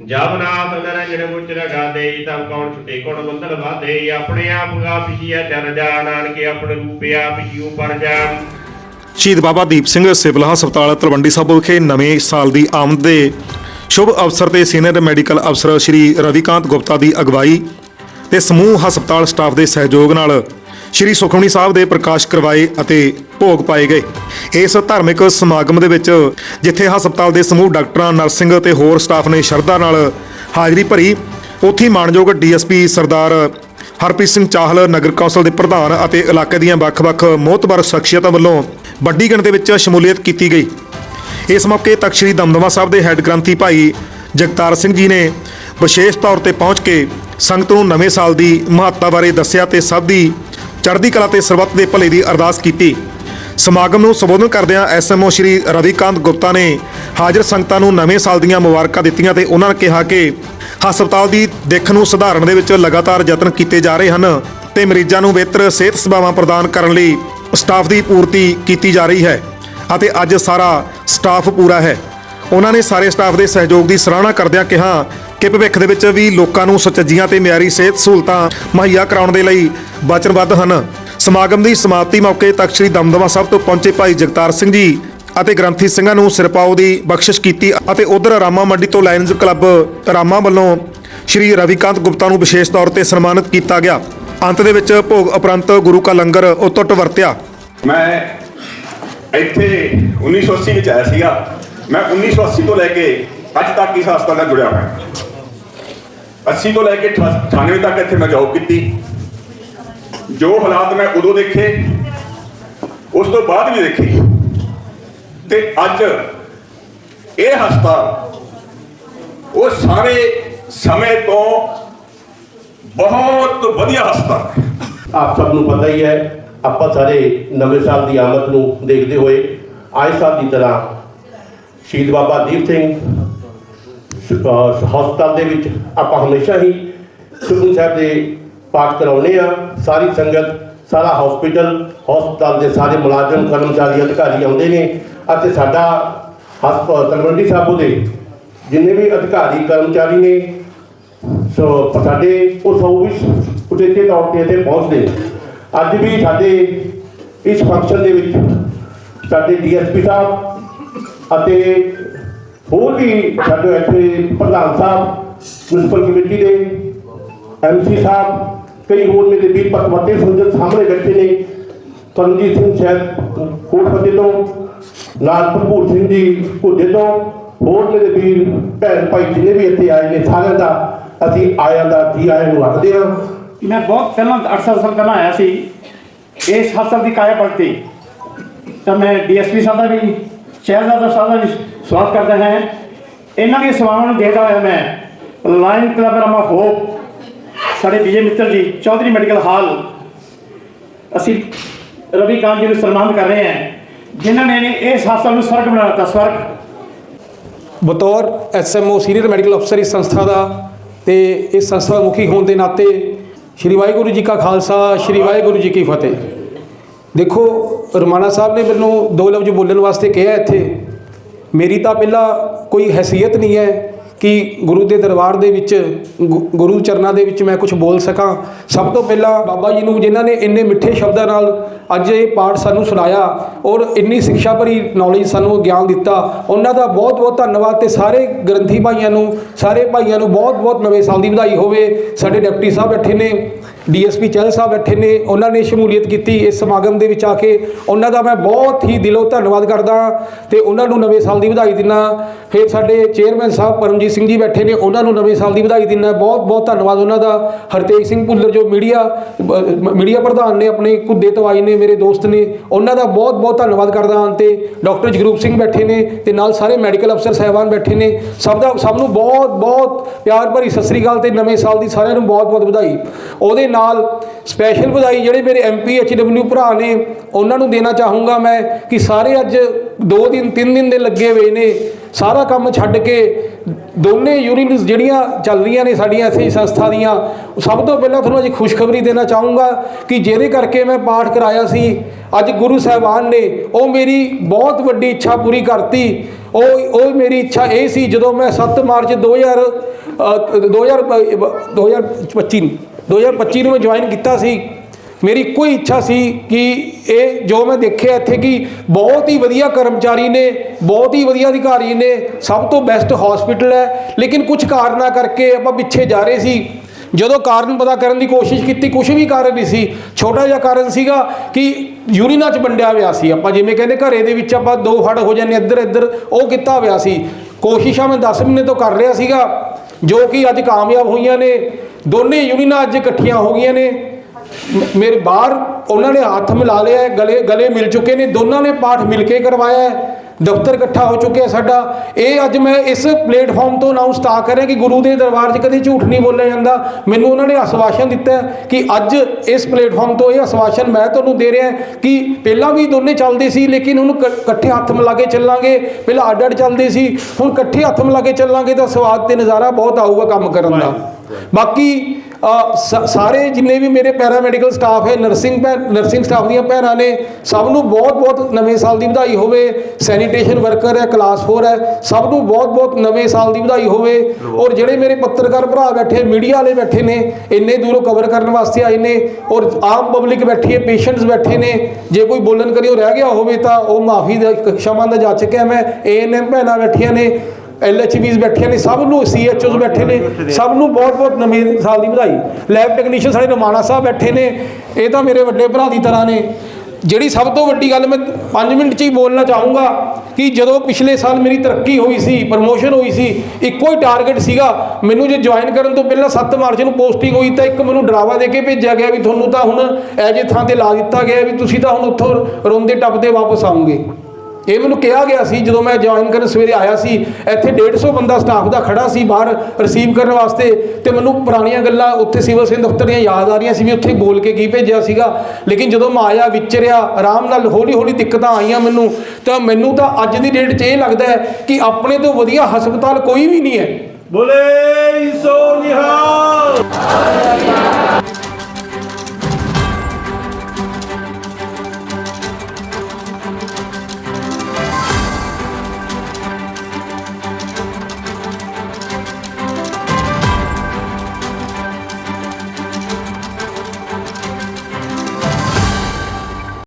ਜਬ ਨਾਥ ਨਰੰਜਨ ਗੁਚਰ ਗਾਦੇ ਤਬ ਕੌਣ ਛੁਟੇ, ਕੋਣ ਬੰਦਲ ਵਾਦੇ ਆਪਣੇ ਆਪ ਗਾ ਪਿਛਿਆ ਚਰ ਜਾ ਨਾਨਕੇ ਆਪਣੇ ਰੂਪ ਆਪ ਪਰ ਜਾਨ ਸ਼ਹੀਦ ਬਾਬਾ ਦੀਪ ਸਿੰਘ ਸਿਵਲ ਹਸਪਤਾਲ ਤਲਵੰਡੀ ਸਾਬੋ ਵਿਖੇ ਨਵੇਂ ਸਾਲ ਦੀ ਆਮਦ ਦੇ ਸ਼ੁਭ ਅਵਸਰ ਤੇ ਸੀਨੀਅਰ ਮੈਡੀਕਲ ਅਫਸਰ ਸ਼੍ਰੀ ਰਵੀਕਾਂਤ ਗੁਪਤਾ ਦੀ ਅਗਵਾਈ ਤੇ ਸਮੂਹ ਹਸਪਤਾਲ ਸਟਾਫ ਦੇ ਸਹਿਯੋਗ ਨਾਲ ਸ਼੍ਰੀ ਸੁਖਮਨੀ ਸਾਹਿਬ ਦੇ ਪ੍ਰਕਾਸ਼ ਕਰਵਾਏ ਅਤੇ ਭੋਗ ਪਾਏ ਗਏ। ਇਸ ਧਾਰਮਿਕ ਸਮਾਗਮ ਦੇ ਵਿੱਚ ਜਿੱਥੇ ਹਸਪਤਾਲ ਦੇ ਸਮੂਹ ਡਾਕਟਰਾਂ, ਨਰਸਿੰਗ ਅਤੇ ਹੋਰ ਸਟਾਫ ਨੇ ਸ਼ਰਧਾ ਨਾਲ ਹਾਜ਼ਰੀ ਭਰੀ, ਉੱਥੇ ਹੀ ਮਾਣਯੋਗ ਡੀਐਸਪੀ ਸਰਦਾਰ ਹਰਪ੍ਰੀਤ ਸਿੰਘ ਚਾਹਲ, ਨਗਰ ਕੌਂਸਲ ਦੇ ਪ੍ਰਧਾਨ ਅਤੇ ਇਲਾਕੇ ਦੀਆਂ ਵੱਖ-ਵੱਖ ਮੋਹਤਬਰ ਸ਼ਖਸੀਅਤਾਂ ਵੱਲੋਂ ਵੱਡੀ ਗਿਣਤੀ ਵਿੱਚ ਸ਼ਮੂਲੀਅਤ ਕੀਤੀ ਗਈ। ਇਸ ਮੌਕੇ ਤਖਤ ਸ੍ਰੀ ਦਮਦਮਾ ਸਾਹਿਬ ਦੇ ਹੈੱਡ ਗ੍ਰੰਥੀ ਭਾਈ ਜਗਤਾਰ ਸਿੰਘ ਜੀ ਨੇ ਵਿਸ਼ੇਸ਼ ਤੌਰ ਤੇ ਪਹੁੰਚ ਕੇ ਸੰਗਤ ਨੂੰ ਨਵੇਂ ਸਾਲ ਦੀ ਮਹੱਤਤਾ ਬਾਰੇ ਦੱਸਿਆ ਤੇ ਸਭ ਦੀ ਚੜ੍ਹਦੀ ਕਲਾ ਤੇ ਸਰਬੱਤ ਦੇ ਭਲੇ ਦੀ ਅਰਦਾਸ ਕੀਤੀ। ਸਮਾਗਮ ਨੂੰ ਸੰਬੋਧਨ ਕਰਦਿਆਂ ਐਸਐਮਓ ਸ਼੍ਰੀ ਰਵੀਕਾਂਤ ਗੁਪਤਾ ਨੇ ਹਾਜ਼ਰ ਸੰਗਤਾਂ ਨੂੰ ਨਵੇਂ ਸਾਲ ਦੀਆਂ ਮੁਬਾਰਕਾਂ ਦਿੱਤੀਆਂ ਤੇ ਉਹਨਾਂ ਨੇ ਕਿਹਾ ਕਿ ਹਸਪਤਾਲ ਦੀ ਦਿੱਖ ਨੂੰ ਸੁਧਾਰਨ ਦੇ ਵਿੱਚ ਲਗਾਤਾਰ ਯਤਨ ਕੀਤੇ ਜਾ ਰਹੇ ਹਨ ਤੇ ਮਰੀਜ਼ਾਂ ਨੂੰ ਬਿਹਤਰ ਸਿਹਤ ਸੇਵਾਵਾਂ ਪ੍ਰਦਾਨ ਕਰਨ ਲਈ ਸਟਾਫ ਦੀ ਪੂਰਤੀ ਕੀਤੀ ਜਾ ਰਹੀ ਹੈ ਅਤੇ ਅੱਜ ਸਾਰਾ ਸਟਾਫ ਪੂਰਾ ਹੈ। ਉਹਨਾਂ ਨੇ ਸਾਰੇ ਸਟਾਫ ਦੇ ਸਹਿਯੋਗ ਦੀ ਸਰਾਹਣਾ ਕਰਦਿਆਂ ਕਿਹਾ ਕਿ ਭਵਿੱਖ ਦੇ ਵਿੱਚ ਵੀ ਲੋਕਾਂ ਨੂੰ ਸੁਚੱਜੀਆਂ ਤੇ ਮਿਆਰੀ ਸਿਹਤ ਸਹੂਲਤਾਂ ਮੁਹੱਈਆ ਕਰਾਉਣ ਦੇ ਲਈ ਵਚਨਬੱਧ ਹਨ। ਸਮਾਗਮ ਦੀ ਸਮਾਪਤੀ ਮੌਕੇ ਤਖਤ ਸ੍ਰੀ ਦਮਦਮਾ ਸਾਹਿਬ ਤੋਂ ਪਹੁੰਚੇ ਭਾਈ ਜਗਤਾਰ ਸਿੰਘ ਜੀ ਅਤੇ ਗ੍ਰੰਥੀ ਸਿੰਘਾਂ ਨੂੰ ਸਿਰਪਾਓ ਦੀ ਬਖਸ਼ਿਸ਼ ਕੀਤੀ ਅਤੇ ਉਧਰ ਰਾਮਾ ਮੰਡੀ ਤੋਂ ਲਾਇਨਜ਼ ਕਲੱਬ ਰਾਮਾ ਵੱਲੋਂ ਸ਼੍ਰੀ ਰਵੀਕਾਂਤ ਗੁਪਤਾ ਨੂੰ ਵਿਸ਼ੇਸ਼ ਤੌਰ ਤੇ ਸਨਮਾਨਿਤ ਕੀਤਾ ਗਿਆ। ਅੰਤ ਦੇ ਵਿੱਚ ਭੋਗ ਉਪਰੰਤ ਗੁਰੂ ਕਾ ਲੰਗਰ ਉਤਟ ਵਰਤਿਆ। ਮੈਂ ਇੱਥੇ 1980 ਵਿੱਚ ਆਇਆ ਸੀਗਾ। ਮੈਂ 1980 ਤੋਂ ਲੈ ਕੇ ਅੱਜ ਤੱਕ ਇਸ ਹਸਪਤਾਲ ਨਾਲ ਜੁੜਿਆ ਹੋਇਆ। 80 ਤੋਂ ਲੈ ਕੇ 98 ਤੱਕ ਇੱਥੇ ਮੈਂ ਜੌਬ ਕੀਤੀ। ਜੋ ਹਾਲਾਤ ਮੈਂ ਉਦੋਂ ਦੇਖੇ, ਉਸ ਤੋਂ ਬਾਅਦ ਵੀ ਦੇਖੇ। ਤੇ ਅੱਜ ਇਹ ਹਸਪਤਾਲ, ਉਹ ਸਾਰੇ ਸਮੇਂ ਤੋਂ ਬਹੁਤ ਵਧੀਆ ਹਸਪਤਾਲ ਹੈ। ਆਪ ਸਭ ਨੂੰ ਪਤਾ ਹੀ ਹੈ, ਆਪਾਂ ਸਾਰੇ ਨਵੇਂ ਸਾਲ ਦੀ ਆਮਦ ਨੂੰ ਦੇਖਦੇ ਹੋਏ ਆਏ ਸਾਲ ਦੀ ਤਰ੍ਹਾਂ ਸ਼ਹੀਦ ਬਾਬਾ ਦੀਪ ਸਿੰਘ ਹਸਪਤਾਲ ਦੇ ਵਿੱਚ ਆਪਾਂ ਹਮੇਸ਼ਾ ਹੀ ਸੁਖਮਨੀ ਸਾਹਿਬ ਦੇ ਪਾਠ ਕਰਾਉਨੇ ਆ। ਸਾਰੀ ਸੰਗਤ, ਸਾਰਾ ਹਸਪੀਟਲ ਹਸਪਤਾਲ ਦੇ ਸਾਰੇ ਮੁਲਾਜ਼ਮ, ਕਰਮਚਾਰੀ, ਅਧਿਕਾਰੀ ਆਉਂਦੇ ਨੇ। ਅਤੇ ਸਾਡਾ ਹਸਪਤਾਲ ਤਲਵੰਡੀ ਸਾਬੋ ਦੇ ਜਿੰਨੇ ਵੀ ਅਧਿਕਾਰੀ, ਕਰਮਚਾਰੀ ਨੇ, ਸੋ ਸਾਡੇ ਉਹ ਸਭ ਵੀ ਉਚੇਚੇ ਤੌਰ ਤੇ ਇੱਥੇ ਪਹੁੰਚਦੇ ਨੇ। ਅੱਜ ਵੀ ਸਾਡੇ ਇਸ ਫੰਕਸ਼ਨ ਦੇ ਵਿੱਚ ਸਾਡੇ ਡੀਐਸਪੀ ਸਾਹਿਬ ਅਤੇ ਹੋਰ ਵੀ ਸਾਡੇ ਇੱਥੇ ਪ੍ਰਧਾਨ ਸਾਹਿਬ ਮਿਊਨਿਸਪਲ ਕਮੇਟੀ ਦੇ ਐਮਸੀ ਸਾਹਿਬ, ਕਈ ਹੋਰ ਮੇਰੇ ਵੀਰ ਪਤਵਤੇ ਸੰਗਤ ਸਾਹਮਣੇ ਬੈਠੇ ਨੇ। ਕਰਮਜੀਤ ਸਿੰਘ ਸ਼ਾਇਦ ਕੋਟਪਤੀ ਤੋਂ ਨਾਲ ਭਰਪੂਰ ਸਿੰਘ ਜੀ ਘੁੱਡੇ ਤੋਂ, ਹੋਰ ਮੇਰੇ ਵੀਰ, ਭੈਣ ਭਾਈ ਜਿਹਨੇ ਵੀ ਇੱਥੇ ਆਏ ਨੇ, ਸਾਰਿਆਂ ਦਾ ਅਸੀਂ ਆਇਆਂ ਦਾ, ਜੀ ਆਇਆਂ ਨੂੰ ਰੱਖਦੇ ਹਾਂ। ਮੈਂ ਬਹੁਤ ਪਹਿਲਾਂ 8 ਸਾਲ ਪਹਿਲਾਂ ਆਇਆ ਸੀ। ਇਸ ਹਸਪਤਾਲ ਦੀ ਕਾਇਆ ਪਲਟੀ ਤਾਂ ਮੈਂ ਡੀਐਸਪੀ ਸਾਹਿਬ ਦਾ ਵੀ, ਸ਼ਹਿਜ਼ਾਦਾ ਸਾਹਿਬ ਦਾ ਵੀ ਸਵਾਗਤ ਕਰਦਾ ਹਾਂ। ਇਹਨਾਂ ਦੀਆਂ ਸੇਵਾਵਾਂ ਨੂੰ ਦੇਖਦਾ ਹੋਇਆ ਮੈਂ ਲਾਇਨ ਕਲੱਬ ਰਾਮਾ ਹੋਪ ਸਾਡੇ ਵਿਜੇ ਮਿੱਤਰ ਜੀ, ਚੌਧਰੀ ਮੈਡੀਕਲ ਹਾਲ। ਅਸੀਂ ਰਵੀ ਕਾਂਤ ਜੀ ਨੂੰ ਸਨਮਾਨ ਕਰ ਰਹੇ ਹਾਂ। ਜਿਨ੍ਹਾਂ ਨੇ ਇਸ ਹਸਪਤਾਲ ਨੂੰ ਸਵਰਗ ਬਣਾ ਦਿੱਤਾ, ਸਵਰਗ। ਬਤੌਰ ਐਸਐਮਓ ਸੀਨੀਅਰ ਮੈਡੀਕਲ ਅਫਸਰ ਇਸ ਸੰਸਥਾ ਦਾ ਤੇ ਇਸ ਸੰਸਥਾ ਦਾ ਮੁਖੀ ਹੋਣ ਦੇ ਨਾਤੇ ਸ਼੍ਰੀ ਵਾਹਿਗੁਰੂ ਜੀ ਕਾ ਖਾਲਸਾ, ਸ਼੍ਰੀ ਵਾਹਿਗੁਰੂ ਜੀ ਕੀ ਫਤਿਹ। ਦੇਖੋ ਰਮਾਨਾ ਸਾਹਿਬ ਨੇ ਮੈਨੂੰ ਦੋ ਲਫ਼ਜ਼ ਬੋਲਣ ਵਾਸਤੇ ਕਿਹਾ ਇੱਥੇ। ਮੇਰੀ ਤਾਂ ਪਹਿਲਾਂ ਕੋਈ ਹੈਸੀਅਤ ਨਹੀਂ ਹੈ। ਕਿ ਗੁਰੂ ਦੇ ਦਰਬਾਰ ਦੇ ਵਿੱਚ, ਗੁ- ਗੁਰੂ ਚਰਨਾਂ ਦੇ ਵਿੱਚ ਮੈਂ ਕੁਝ ਬੋਲ ਸਕਾਂ। ਸਭ ਤੋਂ ਪਹਿਲਾਂ ਬਾਬਾ ਜੀ ਨੂੰ, ਜਿਨ੍ਹਾਂ ਨੇ ਇੰਨੇ ਮਿੱਠੇ ਸ਼ਬਦਾਂ ਨਾਲ ਅੱਜ ਇਹ ਪਾਠ ਸਾਨੂੰ ਸੁਣਾਇਆ ਔਰ ਇੰਨੀ ਸਿੱਖਿਆ ਭਰੀ ਨੌਲੇਜ ਸਾਨੂੰ ਗਿਆਨ ਦਿੱਤਾ, ਉਹਨਾਂ ਦਾ ਬਹੁਤ ਬਹੁਤ ਧੰਨਵਾਦ ਤੇ ਸਾਰੇ ਗ੍ਰੰਥੀ ਭਾਈਆਂ ਨੂੰ, ਸਾਰੇ ਭਾਈਆਂ ਨੂੰ ਬਹੁਤ ਬਹੁਤ ਨਵੇਂ ਸਾਲ ਦੀ ਵਧਾਈ ਹੋਵੇ। ਸਾਡੇ ਡਿਪਟੀ ਸਾਹਿਬ ਬੈਠੇ ਨੇ, ਡੀਐਸਪੀ ਚਹਿਲ ਸਾਹਿਬ ਬੈਠੇ ਨੇ, ਉਹਨਾਂ ਨੇ ਸ਼ਮੂਲੀਅਤ ਕੀਤੀ ਇਸ ਸਮਾਗਮ ਦੇ ਵਿੱਚ ਆ ਕੇ। ਉਹਨਾਂ ਦਾ ਮੈਂ ਬਹੁਤ ਹੀ ਦਿਲੋਂ ਧੰਨਵਾਦ ਕਰਦਾ ਤੇ ਉਹਨਾਂ ਨੂੰ ਨਵੇਂ ਸਾਲ ਦੀ ਵਧਾਈ ਦਿੰਦਾ। ਫਿਰ ਸਾਡੇ ਚੇਅਰਮੈਨ ਸਾਹਿਬ ਪਰਮਜੀਤ ਸਿੰਘ ਜੀ ਬੈਠੇ ਨੇ, ਉਹਨਾਂ ਨੂੰ ਨਵੇਂ ਸਾਲ ਦੀ ਵਧਾਈ ਦਿੰਦਾ ਬਹੁਤ ਬਹੁਤ ਧੰਨਵਾਦ ਉਹਨਾਂ ਦਾ। ਹਰਤੇਜ ਸਿੰਘ ਭੁੱਲਰ ਜੋ ਮੀਡੀਆ ਮੀਡੀਆ ਪ੍ਰਧਾਨ ਨੇ, ਆਪਣੇ ਕੁੱਦੇ ਤੋਂ ਆਏ ਨੇ, ਮੇਰੇ ਦੋਸਤ ਨੇ, ਉਹਨਾਂ ਦਾ ਬਹੁਤ ਬਹੁਤ ਧੰਨਵਾਦ ਕਰਦਾ ਹਾਂ। ਤੇ ਡਾਕਟਰ ਜਗਰੂਪ ਸਿੰਘ ਬੈਠੇ ਨੇ ਤੇ ਨਾਲ ਸਾਰੇ ਮੈਡੀਕਲ ਅਫਸਰ ਸਹਿਬਾਨ ਬੈਠੇ ਨੇ। ਸਭ ਦਾ, ਸਭ ਨੂੰ ਬਹੁਤ ਬਹੁਤ ਪਿਆਰ ਭਰੀ ਸਤਿ ਸ੍ਰੀ ਅਕਾਲ ਤੇ ਨਵੇਂ ਸਾਲ ਦੀ ਸਾਰਿਆਂ ਨੂੰ ਬਹੁਤ ਬਹੁਤ ਵਧਾਈ। ਉਹਦੇ ਨਾਲ ਸਪੈਸ਼ਲ ਵਧਾਈ ਜਿਹੜੇ ਮੇਰੇ ਐਮਪੀ ਐਚਡਬਲਯੂ ਭਰਾ ਨੇ, ਉਹਨਾਂ ਨੂੰ ਦੇਣਾ ਚਾਹੂੰਗਾ ਮੈਂ ਕਿ ਸਾਰੇ ਅੱਜ ਦੋ ਦਿਨ ਤਿੰਨ ਦਿਨ ਦੇ ਲੱਗੇ ਹੋਏ ਨੇ। ਸਾਰਾ ਕੰਮ ਛੱਡ ਕੇ ਦੋਨੇ ਯੂਨੀਟਸ ਜਿਹੜੀਆਂ ਚੱਲ ਰਹੀਆਂ ਨੇ ਸਾਡੀਆਂ ਐਸੀ ਸੰਸਥਾ ਦੀਆਂ ਸਭ ਤੋਂ ਪਹਿਲਾਂ ਤੁਹਾਨੂੰ ਅੱਜ ਖੁਸ਼ਖਬਰੀ ਦੇਣਾ ਚਾਹੂੰਗਾ ਕਿ ਜਿਹਦੇ ਕਰਕੇ ਮੈਂ ਪਾਠ ਕਰਾਇਆ ਸੀ ਅੱਜ ਗੁਰੂ ਸਾਹਿਬਾਨ ਨੇ ਉਹ ਮੇਰੀ ਬਹੁਤ ਵੱਡੀ ਇੱਛਾ ਪੂਰੀ ਕਰਤੀ। ਉਹ ਉਹ ਮੇਰੀ ਇੱਛਾ ਇਹ ਸੀ ਜਦੋਂ ਮੈਂ 7 ਮਾਰਚ 2000 ਅ, 2000 2025 2025 ਨੂੰ ਮੈਂ ਜੁਆਇਨ ਕੀਤਾ ਸੀ ਮੇਰੀ ਇੱਕੋ ਹੀ ਇੱਛਾ ਸੀ ਕਿ ਇਹ ਜੋ ਮੈਂ ਦੇਖਿਆ ਇੱਥੇ ਕਿ ਬਹੁਤ ਹੀ ਵਧੀਆ ਕਰਮਚਾਰੀ ਨੇ, ਬਹੁਤ ਹੀ ਵਧੀਆ ਅਧਿਕਾਰੀ ਨੇ, ਸਭ ਤੋਂ ਬੈਸਟ ਹਸਪੀਟਲ ਹੈ। ਲੇਕਿਨ ਕੁਝ ਕਾਰਨਾਂ ਕਰਕੇ ਆਪਾਂ ਪਿੱਛੇ ਜਾ ਰਹੇ ਸੀ। ਜਦੋਂ ਕਾਰਨ ਪਤਾ ਕਰਨ ਦੀ ਕੋਸ਼ਿਸ਼ ਕੀਤੀ ਕੁਝ ਵੀ ਕਾਰਨ ਨਹੀਂ ਸੀ। ਛੋਟਾ ਜਿਹਾ ਕਾਰਨ ਸੀਗਾ ਕਿ ਯੂਨੀਨਾਂ 'ਚ ਵੰਡਿਆ ਹੋਇਆ ਸੀ। ਆਪਾਂ ਜਿਵੇਂ ਕਹਿੰਦੇ ਘਰੇ ਦੇ ਵਿੱਚ ਆਪਾਂ ਦੋ ਫੜ ਹੋ ਜਾਂਦੇ ਇੱਧਰ ਇੱਧਰ ਉਹ ਕੀਤਾ ਹੋਇਆ ਸੀ। ਕੋਸ਼ਿਸ਼ਾਂ ਮੈਂ 10 ਮਹੀਨੇ ਤੋਂ ਕਰ ਰਿਹਾ ਸੀਗਾ, ਜੋ ਕਿ ਅੱਜ ਕਾਮਯਾਬ ਹੋਈਆਂ ਨੇ। ਦੋਨੇ ਯੂਨੀਨਾਂ ਅੱਜ ਇਕੱਠੀਆਂ ਹੋ ਗਈਆਂ ਨੇ। ਮੇਰੇ ਬਾਹਰ ਉਹਨਾਂ ਨੇ ਹੱਥ ਮਿਲਾ ਲਿਆ ਹੈ, ਗਲੇ ਗਲੇ ਮਿਲ ਚੁੱਕੇ ਨੇ ਦੋਨਾਂ ਨੇ ਪਾਠ ਮਿਲ ਕੇ ਕਰਵਾਇਆ ਹੈ। ਦਫ਼ਤਰ ਇਕੱਠਾ ਹੋ ਚੁੱਕਿਆ ਸਾਡਾ। ਇਹ ਅੱਜ ਮੈਂ ਇਸ ਪਲੇਟਫਾਰਮ ਤੋਂ ਅਨਾਉਂਸ ਤਾਂ ਕਰ ਰਿਹਾ ਕਿ ਗੁਰੂ ਦੇ ਦਰਬਾਰ 'ਚ ਕਦੇ ਝੂਠ ਨਹੀਂ ਬੋਲਿਆ ਜਾਂਦਾ। ਮੈਨੂੰ ਉਹਨਾਂ ਨੇ ਆਸ਼ਵਾਸਨ ਦਿੱਤਾ ਕਿ ਅੱਜ ਇਸ ਪਲੇਟਫਾਰਮ ਤੋਂ ਇਹ ਆਸ਼ਵਾਸਨ ਮੈਂ ਤੁਹਾਨੂੰ ਦੇ ਰਿਹਾ ਕਿ ਪਹਿਲਾਂ ਵੀ ਦੋਨੇ ਚੱਲਦੇ ਸੀ ਲੇਕਿਨ ਹੁਣ ਇਕੱਠੇ ਹੱਥ ਮਿਲਾ ਕੇ ਚੱਲਾਂਗੇ। ਪਹਿਲਾਂ ਅੱਡ ਅੱਡ ਚੱਲਦੇ ਸੀ ਹੁਣ ਇਕੱਠੇ ਹੱਥ ਮਿਲਾ ਕੇ ਚੱਲਾਂਗੇ ਤਾਂ ਸਵਾਦ ਤੇ ਨਜ਼ਾਰਾ ਬਹੁਤ ਆਊਗਾ ਕੰਮ ਕਰਨ ਦਾ। ਬਾਕੀ ਸਾਰੇ ਜਿੰਨੇ ਵੀ ਮੇਰੇ ਪੈਰਾ ਮੈਡੀਕਲ ਸਟਾਫ ਹੈ ਨਰਸਿੰਗ ਭੈ ਨਰਸਿੰਗ ਸਟਾਫ ਦੀਆਂ ਭੈਣਾਂ ਨੇ, ਸਭ ਨੂੰ ਬਹੁਤ ਬਹੁਤ ਨਵੇਂ ਸਾਲ ਦੀ ਵਧਾਈ ਹੋਵੇ। ਸੈਨੀਟੇਸ਼ਨ ਵਰਕਰ ਹੈ ਕਲਾਸ 4 ਹੈ, ਸਭ ਨੂੰ ਬਹੁਤ ਬਹੁਤ ਨਵੇਂ ਸਾਲ ਦੀ ਵਧਾਈ ਹੋਵੇ। ਔਰ ਜਿਹੜੇ ਮੇਰੇ ਪੱਤਰਕਾਰ ਭਰਾ ਬੈਠੇ ਮੀਡੀਆ ਵਾਲੇ ਬੈਠੇ ਨੇ, ਇੰਨੇ ਦੂਰੋਂ ਕਵਰ ਕਰਨ ਵਾਸਤੇ ਆਏ ਨੇ, ਔਰ ਆਮ ਪਬਲਿਕ ਬੈਠੀ ਹੈ ਪੇਸ਼ੈਂਟਸ ਬੈਠੇ ਨੇ, ਜੇ ਕੋਈ ਬੋਲਣ ਕਰਿਓ ਰਹਿ ਗਿਆ ਹੋਵੇ ਤਾਂ ਉਹ ਮਾਫੀ ਦਾ ਖਿਮਾ ਦਾ ਜਾਚਕ ਹੈ, ਮੈਂ ਏਐਨਐਮ ਭੈਣਾਂ ਬੈਠੀਆਂ ਨੇ। ਐਲਐਚਬੀਸ ਬੈਠੀਆਂ ਨੇ, ਸਭ ਨੂੰ ਸੀਐਚਓਸ ਬੈਠੇ ਨੇ, ਸਭ ਨੂੰ ਬਹੁਤ ਬਹੁਤ ਨਵੇਂ ਸਾਲ ਦੀ ਵਧਾਈ। ਲੈਬ ਟੈਕਨੀਸ਼ੀਅਨ ਸਾਡੇ ਰਮਾਣਾ ਸਾਹਿਬ ਬੈਠੇ ਨੇ, ਇਹ ਤਾਂ ਮੇਰੇ ਵੱਡੇ ਭਰਾ ਦੀ ਤਰ੍ਹਾਂ ਨੇ। ਜਿਹੜੀ ਸਭ ਤੋਂ ਵੱਡੀ ਗੱਲ ਮੈਂ 5 ਮਿੰਟ 'ਚ ਹੀ ਬੋਲਣਾ ਚਾਹੂੰਗਾ, ਕਿ ਜਦੋਂ ਪਿਛਲੇ ਸਾਲ ਮੇਰੀ ਤਰੱਕੀ ਹੋਈ ਸੀ ਪ੍ਰਮੋਸ਼ਨ ਹੋਈ ਸੀ, ਇੱਕੋ ਹੀ ਟਾਰਗੇਟ ਸੀਗਾ। ਮੈਨੂੰ ਜੇ ਜੁਆਇਨ ਕਰਨ ਤੋਂ ਪਹਿਲਾਂ 7 ਮਾਰਚ ਨੂੰ ਪੋਸਟਿੰਗ ਹੋਈ, ਤਾਂ ਇੱਕ ਮੈਨੂੰ ਡਰਾਵਾ ਦੇ ਕੇ ਭੇਜਿਆ ਗਿਆ ਵੀ ਤੁਹਾਨੂੰ ਤਾਂ ਹੁਣ ਐਜੇ ਥਾਂ ਤੇ ਲਾ ਦਿੱਤਾ ਗਿਆ ਵੀ ਤੁਸੀਂ ਤਾਂ ਹੁਣ ਉੱਥੋਂ ਰੋਂਦੇ ਟੱਪਦੇ ਵਾਪਸ ਆਉਂਗੇ। ਇਹ ਮੈਨੂੰ ਕਿਹਾ ਗਿਆ ਸੀ, ਜਦੋਂ ਮੈਂ ਜੁਆਇਨ ਕਰਨ ਸਵੇਰੇ ਆਇਆ ਸੀ, ਇੱਥੇ 150 ਬੰਦਾ ਸਟਾਫ ਦਾ ਖੜਾ ਸੀ ਬਾਹਰ ਰਿਸੀਵ ਕਰਨ ਵਾਸਤੇ ਤੇ ਮੈਨੂੰ ਪੁਰਾਣੀਆਂ ਗੱਲਾਂ ਉੱਥੇ ਸਿਵਲ ਸਿੰਘ ਦਫ਼ਤਰ ਦੀਆਂ ਯਾਦ ਆ ਰਹੀਆਂ ਸੀ ਵੀ ਉੱਥੇ ਬੋਲ ਕੇ ਕੀ ਭੇਜਿਆ ਸੀਗਾ। ਲੇਕਿਨ ਜਦੋਂ ਮੈਂ ਆਇਆ ਵਿਚਰਿਆ, ਆਰਾਮ ਨਾਲ ਹੌਲੀ ਹੌਲੀ ਦਿੱਕਤਾਂ ਆਈਆਂ ਮੈਨੂੰ, ਤਾਂ ਮੈਨੂੰ ਤਾਂ ਅੱਜ ਦੀ ਡੇਟ 'ਚ ਇਹ ਲੱਗਦਾ ਹੈ ਕਿ ਆਪਣੇ ਤੋਂ ਵਧੀਆ ਹਸਪਤਾਲ ਕੋਈ ਵੀ ਨਹੀਂ ਹੈ। ਬੋਲੇ ਸੋ ਨਿਹਾਲ।